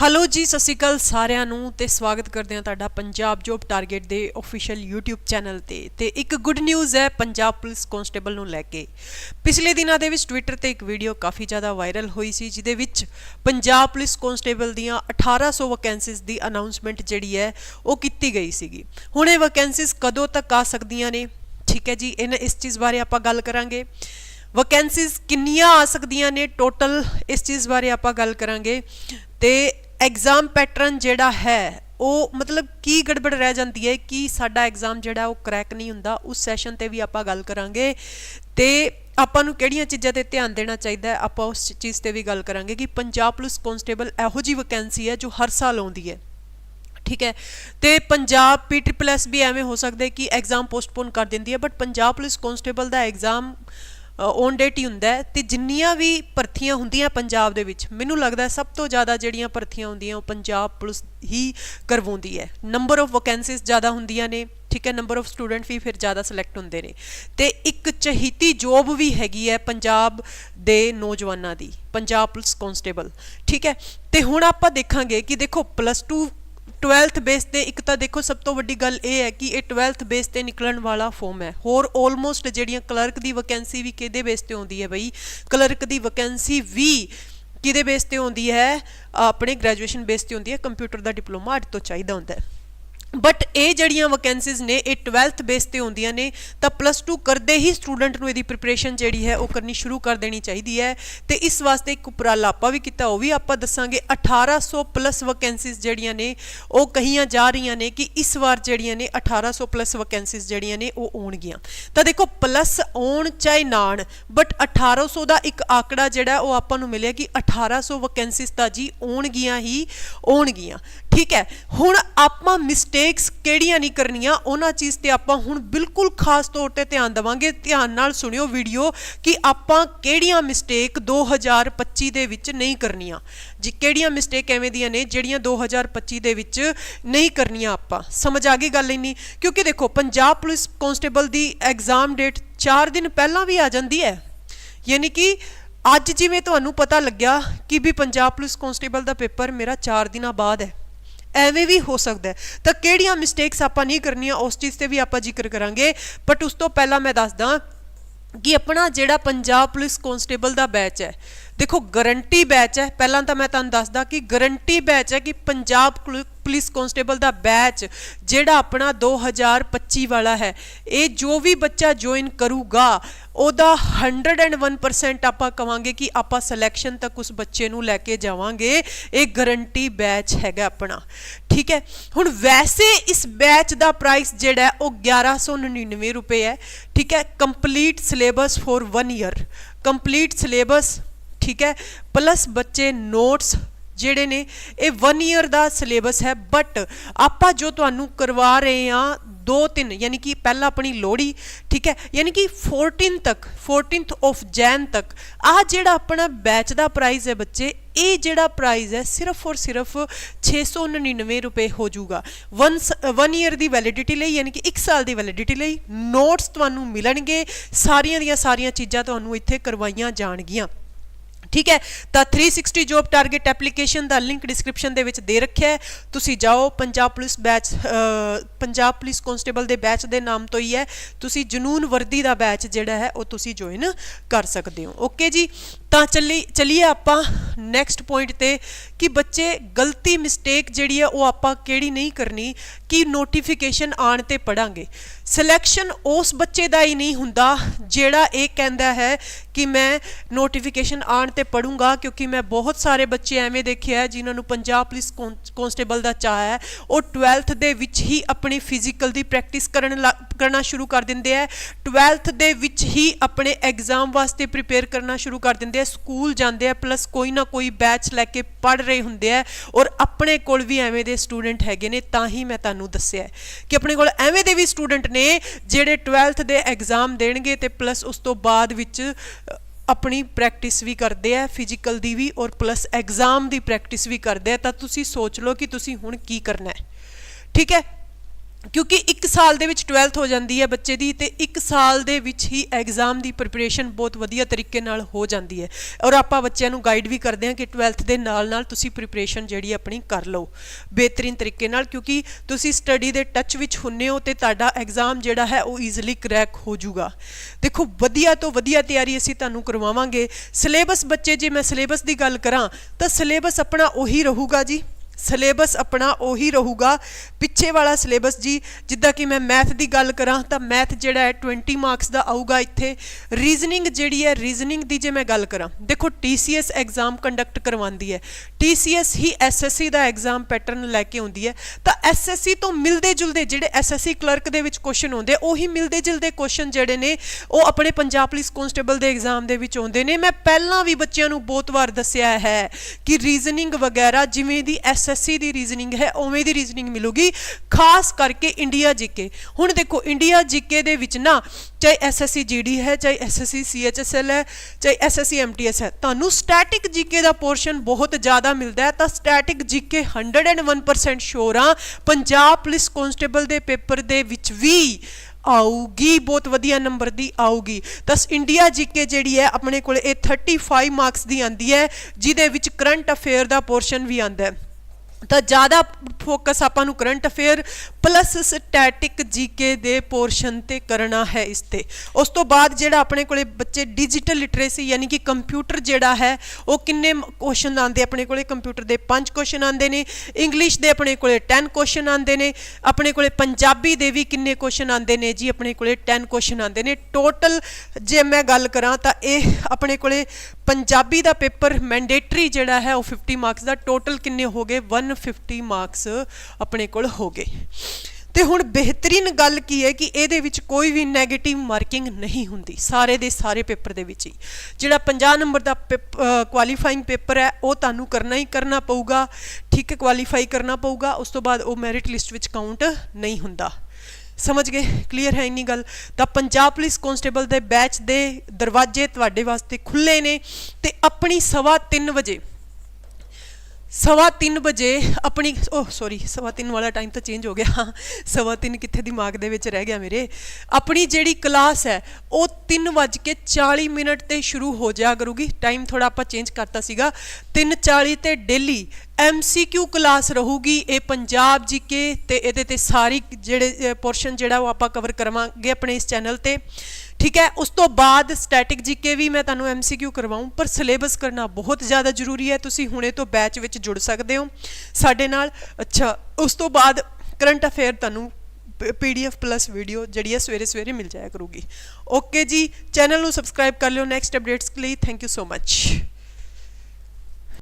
Hello ਜੀ, ਸਤਿ ਸ਼੍ਰੀ ਅਕਾਲ ਸਾਰਿਆਂ ਨੂੰ ਤੇ ਸਵਾਗਤ ਕਰਦੇ ਹਾਂ ਤੁਹਾਡਾ ਪੰਜਾਬ ਜੋਬ ਟਾਰਗੇਟ ਦੇ ਅਫੀਸ਼ੀਅਲ YouTube ਚੈਨਲ ਤੇ। ਤੇ ਇੱਕ ਗੁੱਡ ਨਿਊਜ਼ ਹੈ, ਪੰਜਾਬ ਪੁਲਿਸ ਕਨਸਟੇਬਲ ਨੂੰ ਲੈ ਕੇ। ਪਿਛਲੇ ਦਿਨਾਂ ਦੇ ਵਿੱਚ ਟਵਿੱਟਰ ਤੇ ਇੱਕ ਵੀਡੀਓ ਕਾਫੀ ਜ਼ਿਆਦਾ ਵਾਇਰਲ ਹੋਈ ਸੀ, ਜਿਹਦੇ ਵਿੱਚ ਪੰਜਾਬ ਪੁਲਿਸ ਕਨਸਟੇਬਲ ਦੀਆਂ 1800 ਵੈਕੈਂਸੀਜ਼ ਦੀ ਅਨਾਉਂਸਮੈਂਟ ਜਿਹੜੀ ਹੈ, ਉਹ ਕੀਤੀ ਗਈ ਸੀਗੀ। ਹੁਣ ਇਹ ਵੈਕੈਂਸੀਜ਼ ਕਦੋਂ ਤੱਕ ਆ ਸਕਦੀਆਂ ਨੇ? ਠੀਕ ਹੈ ਜੀ, ਇਹਨਾਂ ਇਸ ਚੀਜ਼ ਬਾਰੇ ਆਪਾਂ ਗੱਲ ਕਰਾਂਗੇ। ਵੈਕੈਂਸੀਜ਼ ਕਿੰਨੀਆਂ ਆ ਸਕਦੀਆਂ ਨੇ ਟੋਟਲ ਇਸ ਚੀਜ਼ ਬਾਰੇ ਆਪਾਂ ਗੱਲ ਕਰਾਂਗੇ। ਤੇ ਐਗਜ਼ਾਮ ਪੈਟਰਨ ਜਿਹੜਾ ਹੈ, ਉਹ ਮਤਲਬ ਕੀ ਗੜਬੜ ਰਹਿ ਜਾਂਦੀ ਹੈ, ਕਿ ਸਾਡਾ ਐਗਜ਼ਾਮ ਜਿਹੜਾ ਉਹ ਕਰੈਕ ਨਹੀਂ ਹੁੰਦਾ, ਉਸ ਸੈਸ਼ਨ ਤੇ ਵੀ ਆਪਾਂ ਗੱਲ ਕਰਾਂਗੇ। ਤੇ ਆਪਾਂ ਨੂੰ ਕਿਹੜੀਆਂ ਚੀਜ਼ਾਂ ਤੇ ਧਿਆਨ ਦੇਣਾ ਚਾਹੀਦਾ ਹੈ, ਆਪਾਂ ਉਸ ਚੀਜ਼ ਤੇ ਵੀ ਗੱਲ ਕਰਾਂਗੇ ਕਿ ਪੰਜਾਬ ਪੁਲਿਸ ਕਨਸਟੇਬਲ ਇਹੋ ਜੀ ਵੈਕੈਂਸੀ ਹੈ ਜੋ ਹਰ ਸਾਲ ਆਉਂਦੀ ਹੈ। ਠੀਕ ਹੈ? ਤੇ ਪੰਜਾਬ ਪੀਟੀਪਲਸ ਵੀ ਐਵੇਂ ਹੋ ਸਕਦਾ ਕਿ ਐਗਜ਼ਾਮ ਪੋਸਟਪੋਨ ਕਰ ਦਿੰਦੀ ਹੈ ਬਟ ਪੰਜਾਬ ਪੁਲਿਸ ਕਨਸਟੇਬਲ ਦਾ ਐਗਜ਼ਾਮ ਔਨ ਡੇਟ ਹੀ ਹੁੰਦਾ ਹੈ ਤੇ ਜਿੰਨੀਆਂ ਵੀ ਭਰਤੀਆਂ ਹੁੰਦੀਆਂ ਪੰਜਾਬ ਦੇ ਵਿੱਚ, ਮੈਨੂੰ ਲੱਗਦਾ ਸਭ ਤੋਂ ਜ਼ਿਆਦਾ ਜਿਹੜੀਆਂ ਭਰਤੀਆਂ ਹੁੰਦੀਆਂ ਉਹ ਪੰਜਾਬ ਪੁਲਿਸ ਹੀ ਕਰਵਾਉਂਦੀ ਹੈ। ਨੰਬਰ ਆਫ ਵੈਕੈਂਸੀਜ਼ ਜ਼ਿਆਦਾ ਹੁੰਦੀਆਂ ਨੇ, ਠੀਕ ਹੈ ਨੰਬਰ ਆਫ ਸਟੂਡੈਂਟ ਵੀ ਫਿਰ ਜ਼ਿਆਦਾ ਸਿਲੈਕਟ ਹੁੰਦੇ ਨੇ। ਤੇ ਇੱਕ ਚਹੀਤੀ ਜੋਬ ਵੀ ਹੈਗੀ ਹੈ ਪੰਜਾਬ ਦੇ ਨੌਜਵਾਨਾਂ ਦੀ, ਪੰਜਾਬ ਪੁਲਿਸ ਕਨਸਟੇਬਲ ਠੀਕ ਹੈ। ਤੇ ਹੁਣ ਆਪਾਂ ਦੇਖਾਂਗੇ ਕਿ ਦੇਖੋ ਪਲੱਸ 2 12th ਬੇਸ ਤੇ ਇੱਕ ਤਾਂ ਦੇਖੋ ਸਭ ਤੋਂ ਵੱਡੀ ਗੱਲ ਇਹ ਹੈ ਕਿ ਇਹ 12th ਬੇਸ ਤੇ ਨਿਕਲਣ ਵਾਲਾ ਫਾਰਮ ਹੈ। ਹੋਰ ਆਲਮੋਸਟ ਜਿਹੜੀਆਂ ਕਲਰਕ ਦੀ ਵੈਕੈਂਸੀ ਵੀ ਕਿਹਦੇ ਬੇਸ ਤੇ ਆਉਂਦੀ ਹੈ ਬਈ? ਕਲਰਕ ਦੀ ਵੈਕੈਂਸੀ ਵੀ ਕਿਹਦੇ ਬੇਸ ਤੇ ਆਉਂਦੀ ਹੈ? ਆਪਣੇ ਗ੍ਰੈਜੂਏਸ਼ਨ ਬੇਸ ਤੇ ਆਉਂਦੀ ਹੈ। ਕੰਪਿਊਟਰ ਦਾ ਡਿਪਲੋਮਾ ਅੱਜ ਤੋਂ ਚਾਹੀਦਾ ਹੁੰਦਾ ਹੈ। ਬਟ ਇਹ ਜਿਹੜੀਆਂ ਵੈਕੈਂਸੀਜ਼ ਨੇ, ਇਹ 12th ਬੇਸ ਤੇ ਹੁੰਦੀਆਂ ਨੇ, ਤਾਂ ਪਲੱਸ 2 ਕਰਦੇ ਹੀ ਸਟੂਡੈਂਟ ਨੂੰ ਇਹਦੀ ਪ੍ਰੀਪਰੇਸ਼ਨ ਜਿਹੜੀ ਹੈ, ਉਹ ਕਰਨੀ ਸ਼ੁਰੂ ਕਰ ਦੇਣੀ ਚਾਹੀਦੀ ਹੈ। ਤੇ ਇਸ ਵਾਸਤੇ ਇੱਕ ਉਪਰਾਲਾ ਆਪਾਂ ਵੀ ਕੀਤਾ, ਉਹ ਵੀ ਆਪਾਂ ਦੱਸਾਂਗੇ। 1800 ਪਲੱਸ ਵੈਕੈਂਸੀਜ਼ ਜਿਹੜੀਆਂ ਨੇ, ਉਹ ਕਹੀਆਂ ਜਾ ਰਹੀਆਂ ਨੇ ਕਿ ਇਸ ਵਾਰ ਜਿਹੜੀਆਂ ਨੇ 1800 ਪਲੱਸ ਵੈਕੈਂਸੀਜ਼ ਜਿਹੜੀਆਂ ਨੇ, ਉਹ ਆਉਣਗੀਆਂ। ਤਾਂ ਦੇਖੋ ਪਲੱਸ ਆਉਣ ਚਾਹੇ ਨਾਣ ਬਟ 1800 ਦਾ ਇੱਕ ਆંકੜਾ ਜਿਹੜਾ, ਉਹ ਆਪਾਂ ਨੂੰ ਮਿਲਿਆ ਕਿ 1800 ਵੈਕੈਂਸੀਜ਼ ਤਾਂ ਜੀ ਆਉਣਗੀਆਂ ਹੀ ਆਉਣਗੀਆਂ। ਠੀਕ ਹੈ, ਹੁਣ ਆਪਾਂ ਮਿਸਟੇਕਸ ਕਿਹੜੀਆਂ ਨਹੀਂ ਕਰਨੀਆਂ, ਉਹਨਾਂ ਚੀਜ਼ ਤੇ ਆਪਾਂ ਹੁਣ ਬਿਲਕੁਲ ਖਾਸ ਤੌਰ ਤੇ ਧਿਆਨ ਦੇਵਾਂਗੇ। ਧਿਆਨ ਨਾਲ ਸੁਣਿਓ ਵੀਡੀਓ ਕਿ ਆਪਾਂ ਕਿਹੜੀਆਂ ਮਿਸਟੇਕ 2025 ਦੇ ਵਿੱਚ ਨਹੀਂ ਕਰਨੀਆਂ। ਜੀ, ਕਿਹੜੀਆਂ ਮਿਸਟੇਕ ਐਵੇਂ ਦੀਆਂ ਨੇ ਜਿਹੜੀਆਂ 2025 ਦੇ ਵਿੱਚ ਨਹੀਂ ਕਰਨੀਆਂ ਆਪਾਂ? ਸਮਝ ਆ ਗਈ ਗੱਲ ਇੰਨੀ? ਕਿਉਂਕਿ ਦੇਖੋ, ਪੰਜਾਬ ਪੁਲਿਸ ਕਨਸਟੇਬਲ ਦੀ ਐਗਜ਼ਾਮ ਡੇਟ 4 ਦਿਨ ਪਹਿਲਾਂ ਵੀ ਆ ਜਾਂਦੀ ਹੈ। ਯਾਨੀ ਕਿ ਅੱਜ ਜਿਵੇਂ ਤੁਹਾਨੂੰ ਪਤਾ ਲੱਗਿਆ ਕਿ ਵੀ ਪੰਜਾਬ ਪੁਲਿਸ ਕਨਸਟੇਬਲ ਦਾ ਪੇਪਰ ਮੇਰਾ 4 ਦਿਨਾਂ ਬਾਅਦ ਹੈ। ਐਵੇਂ ਵੀ ਹੋ ਸਕਦਾ ਤਾਂ ਕਿਹੜੀਆਂ ਮਿਸਟੇਕਸ ਆਪਾਂ ਨਹੀਂ ਕਰਨੀਆਂ, ਉਸ ਚੀਜ਼ ਤੇ ਵੀ ਆਪਾਂ ਜ਼ਿਕਰ ਕਰਾਂਗੇ। ਬਟ ਉਸ ਤੋਂ ਪਹਿਲਾਂ ਮੈਂ ਦੱਸਦਾ ਕਿ ਆਪਣਾ ਜਿਹੜਾ ਪੰਜਾਬ ਪੁਲਿਸ ਕਨਸਟੇਬਲ ਦਾ ਬੈਚ ਹੈ, ਦੇਖੋ ਗਰੰਟੀ ਬੈਚ ਹੈ। ਪਹਿਲਾਂ ਤਾਂ ਮੈਂ ਤੁਹਾਨੂੰ ਦੱਸਦਾ ਕਿ ਗਰੰਟੀ ਬੈਚ ਹੈ ਕਿ ਪੰਜਾਬ ਪੁਲਿਸ ਕਨਸਟੇਬਲ ਦਾ ਬੈਚ, ਜਿਹੜਾ ਆਪਣਾ 2025 ਵਾਲਾ ਹੈ, ਇਹ ਜੋ ਵੀ ਬੱਚਾ ਜੁਆਇਨ ਕਰੂਗਾ, ਉਹਦਾ 101% ਆਪਾਂ ਕਵਾਂਗੇ ਕਿ ਆਪਾਂ ਸਿਲੈਕਸ਼ਨ ਤੱਕ ਉਸ ਬੱਚੇ ਨੂੰ ਲੈ ਕੇ ਜਾਵਾਂਗੇ, ਇਹ ਗਾਰੰਟੀ ਬੈਚ ਹੈਗਾ ਆਪਣਾ। ਠੀਕ ਹੈ? ਹੁਣ ਵੈਸੇ ਇਸ ਬੈਚ ਦਾ ਪ੍ਰਾਈਸ ਜਿਹੜਾ ਹੈ, ਉਹ 1199 ਰੁਪਏ ਹੈ। ਠੀਕ ਹੈ? Complete syllabus for 1 year complete syllabus ਠੀਕ ਹੈ? ਪਲੱਸ ਬੱਚੇ ਨੋਟਸ ਜਿਹੜੇ ਨੇ, ਇਹ 1 ਇਅਰ ਦਾ ਸਿਲੇਬਸ ਹੈ ਬਟ ਆਪਾਂ ਜੋ ਤੁਹਾਨੂੰ ਕਰਵਾ ਰਹੇ ਆ ਦੋ ਤਿੰਨ, ਯਾਨੀ ਕਿ ਪਹਿਲਾਂ ਆਪਣੀ ਲੋਹੜੀ, ਠੀਕ ਹੈ, ਯਾਨੀ ਕਿ 14 ਤੱਕ 14th ਆਫ ਜੈਨ ਤੱਕ ਆ ਜਿਹੜਾ ਆਪਣਾ ਬੈਚ ਦਾ ਪ੍ਰਾਈਸ ਹੈ ਬੱਚੇ, ਇਹ ਜਿਹੜਾ ਪ੍ਰਾਈਸ ਹੈ ਸਿਰਫ ਔਰ ਸਿਰਫ 699 ਰੁਪਏ ਹੋ ਜਾਊਗਾ। 1 ਇਅਰ ਦੀ ਵੈਲਿਡਿਟੀ ਲਈ, ਯਾਨੀ ਕਿ 1 ਸਾਲ ਦੀ ਵੈਲਿਡਿਟੀ ਲਈ ਨੋਟਸ ਤੁਹਾਨੂੰ ਮਿਲਣਗੇ, ਸਾਰੀਆਂ ਦੀਆਂ ਸਾਰੀਆਂ ਚੀਜ਼ਾਂ ਤੁਹਾਨੂੰ ਇੱਥੇ ਕਰਵਾਈਆਂ ਜਾਣਗੀਆਂ। ਠੀਕ ਹੈ? ਤਾਂ 360 ਜੋਬ ਟਾਰਗੇਟ ਐਪਲੀਕੇਸ਼ਨ ਦਾ ਲਿੰਕ ਡਿਸਕ੍ਰਿਪਸ਼ਨ ਦੇ ਵਿੱਚ ਦੇ ਰੱਖਿਆ ਹੈ। ਤੁਸੀਂ ਜਾਓ, Punjab police batch Punjab police constable ਦੇ ਬੈਚ ਦੇ ਨਾਮ ਤੋਂ ਹੀ ਹੈ। ਤੁਸੀਂ ਜਨੂਨ ਵਰਦੀ ਦਾ ਬੈਚ ਜਿਹੜਾ ਹੈ, ਉਹ ਤੁਸੀਂ ਜੁਆਇਨ ਕਰ ਸਕਦੇ ਹੋ। ਓਕੇ ਜੀ? ਤਾਂ ਚੱਲੀ, ਚਲਿਏ ਆਪਾਂ ਨੈਕਸਟ ਪੁਆਇੰਟ ਤੇ ਕਿ ਬੱਚੇ ਗਲਤੀ ਮਿਸਟੇਕ ਜਿਹੜੀ ਹੈ ਉਹ ਆਪਾਂ ਕਿਹੜੀ ਨਹੀਂ ਕਰਨੀ, ਕਿ ਨੋਟੀਫਿਕੇਸ਼ਨ ਆਣ ਤੇ ਪੜਾਂਗੇ। ਸਿਲੈਕਸ਼ਨ ਉਸ ਬੱਚੇ ਦਾ ਹੀ ਨਹੀਂ ਹੁੰਦਾ ਜਿਹੜਾ ਇਹ ਕਹਿੰਦਾ ਹੈ ਕਿ ਮੈਂ ਨੋਟੀਫਿਕੇਸ਼ਨ ਆਣ ਤੇ ਪੜੂੰਗਾ ਕਿਉਂਕਿ ਮੈਂ ਬਹੁਤ ਸਾਰੇ ਬੱਚੇ ਐਵੇਂ ਦੇਖੇ ਹੈ ਜਿਨ੍ਹਾਂ ਨੂੰ ਪੰਜਾਬ ਪੁਲਿਸ ਕਨਸਟੇਬਲ ਦਾ ਚਾਹ ਹੈ। ਉਹ 12th ਦੇ ਵਿੱਚ ਹੀ ਆਪਣੀ ਫਿਜ਼ੀਕਲ ਦੀ ਪ੍ਰੈਕਟਿਸ ਕਰਨ ਕਰਨਾ ਸ਼ੁਰੂ ਕਰ ਦਿੰਦੇ ਆ 12th ਦੇ ਵਿੱਚ ਹੀ ਆਪਣੇ ਐਗਜ਼ਾਮ ਵਾਸਤੇ ਪ੍ਰਿਪੇਅਰ ਕਰਨਾ ਸ਼ੁਰੂ ਕਰ ਦਿੰਦੇ ਆ ਸਕੂਲ ਜਾਂਦੇ ਆ ਪਲੱਸ ਕੋਈ ਨਾ ਕੋਈ ਬੈਚ ਲੈ ਕੇ ਪੜ ਰਹੇ ਹੁੰਦੇ ਆ ਔਰ ਆਪਣੇ ਕੋਲ ਵੀ ਐਵੇਂ ਦੇ ਸਟੂਡੈਂਟ ਹੈਗੇ ਨੇ, ਤਾਂ ਹੀ ਮੈਂ ਤੁਹਾਨੂੰ ਦੱਸਿਆ ਕਿ ਆਪਣੇ ਕੋਲ ਐਵੇਂ ਦੇ ਵੀ ਸਟੂਡੈਂਟ ਨੇ ਜਿਹੜੇ 12th ਦੇ ਐਗਜ਼ਾਮ ਦੇਣਗੇ ਤੇ ਪਲੱਸ ਉਸ ਤੋਂ ਬਾਅਦ ਵਿੱਚ ਆਪਣੀ ਪ੍ਰੈਕਟਿਸ ਵੀ ਕਰਦੇ ਆ ਫਿਜ਼ੀਕਲ ਦੀ ਵੀ ਔਰ ਪਲੱਸ ਐਗਜ਼ਾਮ ਦੀ ਪ੍ਰੈਕਟਿਸ ਵੀ ਕਰਦੇ ਆ, ਤਾਂ ਤੁਸੀਂ ਸੋਚ ਲਓ ਕਿ ਤੁਸੀਂ ਹੁਣ ਕੀ ਕਰਨਾ ਹੈ। ਠੀਕ ਹੈ? ਕਿਉਂਕਿ 1 ਸਾਲ ਦੇ ਵਿੱਚ 12th ਹੋ ਜਾਂਦੀ ਹੈ ਬੱਚੇ ਦੀ ਤੇ 1 ਸਾਲ ਦੇ ਵਿੱਚ ਹੀ ਐਗਜ਼ਾਮ ਦੀ ਪ੍ਰਿਪਰੇਸ਼ਨ ਬਹੁਤ ਵਧੀਆ ਤਰੀਕੇ ਨਾਲ ਹੋ ਜਾਂਦੀ ਹੈ। ਔਰ ਆਪਾਂ ਬੱਚਿਆਂ ਨੂੰ ਗਾਈਡ ਵੀ ਕਰਦੇ ਹਾਂ ਕਿ 12th ਦੇ ਨਾਲ ਨਾਲ ਤੁਸੀਂ ਪ੍ਰਿਪਰੇਸ਼ਨ ਜਿਹੜੀ ਆਪਣੀ ਕਰ ਲਓ ਬਿਹਤਰੀਨ ਤਰੀਕੇ ਨਾਲ, ਕਿਉਂਕਿ ਤੁਸੀਂ ਸਟੱਡੀ ਦੇ ਟੱਚ ਵਿੱਚ ਹੁੰਨੇ ਹੋ ਤੇ ਤੁਹਾਡਾ ਐਗਜ਼ਾਮ ਜਿਹੜਾ ਹੈ ਉਹ ਈਜ਼ੀਲੀ ਕਰੈਕ ਹੋ ਜਾਊਗਾ। ਦੇਖੋ, ਵਧੀਆ ਤੋਂ ਵਧੀਆ ਤਿਆਰੀ ਅਸੀਂ ਤੁਹਾਨੂੰ ਕਰਵਾਵਾਂਗੇ। ਸਿਲੇਬਸ ਬੱਚੇ, ਜੇ ਮੈਂ ਸਿਲੇਬਸ ਦੀ ਗੱਲ ਕਰਾਂ ਤਾਂ ਸਿਲੇਬਸ ਆਪਣਾ ਉਹੀ ਰਹੂਗਾ ਜੀ। ਸਿਲੇਬਸ ਆਪਣਾ ਉਹੀ ਰਹੂਗਾ। ਪਿੱਛੇ ਵਾਲਾ ਸਿਲੇਬਸ ਜੀ, ਜਿੱਦਾਂ ਕਿ ਮੈਂ ਮੈਥ ਦੀ ਗੱਲ ਕਰਾਂ, ਤਾਂ ਮੈਥ ਜਿਹੜਾ ਹੈ 20 ਮਾਰਕਸ ਦਾ ਆਊਗਾ ਇੱਥੇ। ਰੀਜ਼ਨਿੰਗ ਜਿਹੜੀ ਹੈ ਰੀਜ਼ਨਿੰਗ ਦੀ ਜੇ ਮੈਂ ਗੱਲ ਕਰਾਂ, ਦੇਖੋ TCS ਐਗਜ਼ਾਮ ਕੰਡਕਟ ਕਰਵਾਉਂਦੀ ਹੈ। TCS ਹੀ SSC ਦਾ ਐਗਜ਼ਾਮ ਪੈਟਰਨ ਲੈ ਕੇ ਆਉਂਦੀ ਹੈ। ਤਾਂ SSC ਤੋਂ ਮਿਲਦੇ ਜੁਲਦੇ ਜਿਹੜੇ SSC ਕਲਰਕ ਦੇ ਵਿੱਚ ਕੁਐਸਚਨ ਆਉਂਦੇ, ਉਹੀ ਮਿਲਦੇ ਜੁਲਦੇ ਕੁਐਸਚਨ ਜਿਹੜੇ ਨੇ, ਉਹ ਆਪਣੇ ਪੰਜਾਬ ਪੁਲਿਸ ਕਨਸਟੇਬਲ ਦੇ ਐਗਜ਼ਾਮ ਦੇ ਵਿੱਚ ਆਉਂਦੇ ਨੇ। ਮੈਂ ਪਹਿਲਾਂ ਵੀ ਬੱਚਿਆਂ ਨੂੰ ਬਹੁਤ ਵਾਰ ਦੱਸਿਆ ਹੈ ਕਿ ਰੀਜ਼ਨਿੰਗ ਵਗੈਰਾ, ਜਿਵੇਂ ਦੀ ਐਸਐਸਸੀ ਦੀ ਰੀਜ਼ਨਿੰਗ ਹੈ, ਉਵੇਂ ਦੀ ਰੀਜ਼ਨਿੰਗ ਮਿਲੂਗੀ, ਖਾਸ ਕਰਕੇ ਇੰਡੀਆ ਜੀਕੇ ਹੁਣ ਦੇਖੋ ਇੰਡੀਆ ਜੀਕੇ ਦੇ ਵਿੱਚ ਨਾ, ਚਾਹੇ ਐਸਐਸਸੀ ਜੀਡੀ ਹੈ, ਚਾਹੇ ਐਸਐਸਸੀ ਸੀਐਚਐਸਐਲ ਹੈ, ਚਾਹੇ ਐਸਐਸਸੀ ਐਮਟੀਐਸ ਹੈ, ਤੁਹਾਨੂੰ ਸਟੈਟਿਕ ਜੀਕੇ ਦਾ ਪੋਰਸ਼ਨ ਬਹੁਤ ਜ਼ਿਆਦਾ ਮਿਲਦਾ ਹੈ, ਤਾਂ ਸਟੈਟਿਕ ਜੀਕੇ 101% ਸ਼ੋਰ ਆ, ਪੰਜਾਬ ਪੁਲਿਸ ਕਨਸਟੇਬਲ ਦੇ ਪੇਪਰ ਦੇ ਵਿੱਚ ਵੀ ਆਊਗੀ, ਬਹੁਤ ਵਧੀਆ ਨੰਬਰ ਦੀ ਆਊਗੀ। ਤਾਂ ਇੰਡੀਆ ਜੀਕੇ ਜਿਹੜੀ ਹੈ, ਆਪਣੇ ਕੋਲ ਇਹ 35 ਮਾਰਕਸ ਦੀ ਆਂਦੀ ਹੈ, ਜਿਹਦੇ ਵਿੱਚ ਕਰੰਟ ਅਫੇਅਰ ਦਾ ਪੋਰਸ਼ਨ ਵੀ ਆਂਦਾ ਹੈ। ਤਾਂ ਜ਼ਿਆਦਾ ਫੋਕਸ ਆਪਾਂ ਨੂੰ current affair plus static GK ਦੇ ਪੋਰਸ਼ਨ ਤੇ ਕਰਨਾ ਹੈ ਇਸ ਤੇ। ਉਸ ਤੋਂ ਬਾਅਦ ਜਿਹੜਾ ਆਪਣੇ ਕੋਲੇ ਬੱਚੇ ਡਿਜੀਟਲ ਲਿਟਰੇਸੀ ਯਾਨੀ ਕਿ ਕੰਪਿਊਟਰ ਜਿਹੜਾ ਹੈ, ਉਹ ਕਿੰਨੇ ਕੁਐਸਚਨ ਆਉਂਦੇ ਆਪਣੇ ਕੋਲੇ? ਕੰਪਿਊਟਰ ਦੇ 5 ਕੁਐਸਚਨ ਆਉਂਦੇ ਨੇ ਇੰਗਲਿਸ਼ ਦੇ ਆਪਣੇ ਕੋਲੇ 10 ਕੁਐਸਚਨ ਆਉਂਦੇ ਨੇ, ਆਪਣੇ ਕੋਲੇ ਪੰਜਾਬੀ ਦੇ ਵੀ ਕਿੰਨੇ ਕੁਐਸਚਨ ਆਉਂਦੇ ਨੇ ਜੀ? ਆਪਣੇ ਕੋਲੇ 10 ਕੁਐਸਚਨ ਆਉਂਦੇ ਨੇ। ਟੋਟਲ ਜੇ ਮੈਂ ਗੱਲ ਕਰਾਂ ਤਾਂ ਇਹ ਆਪਣੇ ਕੋਲੇ ਪੰਜਾਬੀ ਦਾ ਪੇਪਰ ਮੈਂਡੇਟਰੀ ਜਿਹੜਾ ਹੈ, ਉਹ 50 ਮਾਰਕਸ ਦਾ। ਟੋਟਲ ਕਿੰਨੇ ਹੋ ਗਏ? 150 ਮਾਰਕਸ ਆਪਣੇ ਕੋਲ ਹੋ ਗਏ। ਤੇ ਹੁਣ ਬਿਹਤਰੀਨ ਗੱਲ ਕੀ ਹੈ ਕਿ ਇਹਦੇ ਵਿੱਚ ਕੋਈ ਵੀ 네ਗੇਟਿਵ ਮਾਰਕਿੰਗ ਨਹੀਂ ਹੁੰਦੀ, ਸਾਰੇ ਦੇ ਸਾਰੇ ਪੇਪਰ ਦੇ ਵਿੱਚ ਹੀ। ਜਿਹੜਾ 50 ਨੰਬਰ ਦਾ ਕੁਆਲੀਫਾਈਂਗ ਪੇਪਰ ਹੈ, ਉਹ ਤੁਹਾਨੂੰ ਕਰਨਾ ਹੀ ਕਰਨਾ ਪਊਗਾ, ਠੀਕ ਹੈ ਕੁਆਲੀਫਾਈ ਕਰਨਾ ਪਊਗਾ, ਉਸ ਤੋਂ ਬਾਅਦ ਉਹ ਮੈਰਿਟ ਲਿਸਟ ਵਿੱਚ ਕਾਊਂਟ ਨਹੀਂ ਹੁੰਦਾ। ਸਮਝ ਗਏ? ਕਲੀਅਰ ਹੈ ਇੰਨੀ ਗੱਲ? ਤਾਂ ਪੰਜਾਬ ਪੁਲਿਸ ਕਨਸਟੇਬਲ ਦੇ ਬੈਚ ਦੇ ਦਰਵਾਜ਼ੇ ਤੁਹਾਡੇ ਵਾਸਤੇ ਖੁੱਲੇ ਨੇ ਤੇ ਆਪਣੀ ਸਵਾ 3 ਵਜੇ ਸਵਾ 3 ਵਜੇ ਆਪਣੀ, ਓਹ ਸੌਰੀ ਸਵਾ 3 ਵਾਲਾ ਟਾਈਮ ਤਾਂ ਚੇਂਜ ਹੋ ਗਿਆ। ਸਵਾ 3 ਕਿੱਥੇ ਦਿਮਾਗ ਦੇ ਵਿੱਚ ਰਹਿ ਗਿਆ ਮੇਰੇ। ਆਪਣੀ ਜਿਹੜੀ ਕਲਾਸ ਹੈ, ਉਹ 3:40 ਮਿੰਟ ਤੇ ਸ਼ੁਰੂ ਹੋ ਜਾ ਕਰੂਗੀ। ਟਾਈਮ ਥੋੜਾ ਆਪਾਂ ਚੇਂਜ ਕਰਤਾ ਸੀਗਾ। 3:40 ਤੇ ਡੇਲੀ ਐਮਸੀਕਿਊ ਕਲਾਸ ਰਹੂਗੀ ਇਹ ਪੰਜਾਬ ਜੀਕੇ ਤੇ ਇਹਦੇ ਤੇ ਸਾਰੀ ਜਿਹੜੇ ਪੋਰਸ਼ਨ ਜਿਹੜਾ ਉਹ ਆਪਾਂ ਕਵਰ ਕਰਵਾਂਗੇ ਆਪਣੇ ਇਸ ਚੈਨਲ ਤੇ। ਠੀਕ ਹੈ, ਉਸ ਤੋਂ ਬਾਅਦ ਸਟੈਟਿਕ ਜੀਕੇ ਵੀ ਮੈਂ ਤੁਹਾਨੂੰ ਐਮਸੀਕਿਊ ਕਰਵਾਉਂ ਪਰ ਸਿਲੇਬਸ ਕਰਨਾ ਬਹੁਤ ਜ਼ਿਆਦਾ ਜ਼ਰੂਰੀ ਹੈ, ਤੁਸੀਂ ਹੁਣੇ ਤੋਂ ਬੈਚ ਵਿੱਚ ਜੁੜ ਸਕਦੇ ਹੋ। ਸਾਡੇ ਨਾਲ, ਅੱਛਾ, ਉਸ ਤੋਂ ਬਾਅਦ ਕਰੰਟ ਅਫੇਅਰ ਤੁਹਾਨੂੰ ਪੀਡੀਐਫ ਪਲੱਸ ਵੀਡੀਓ ਜਿਹੜੀ ਹੈ, ਸਵੇਰੇ ਸਵੇਰੇ ਮਿਲ ਜਾਇਆ ਕਰੂਗੀ। ਓਕੇ ਜੀ ਚੈਨਲ ਨੂੰ ਸਬਸਕ੍ਰਾਈਬ ਕਰ ਲਿਓ ਨੈਕਸਟ ਅਪਡੇਟਸ ਲਈ ਥੈਂਕ ਯੂ ਸੋ ਮੱਚ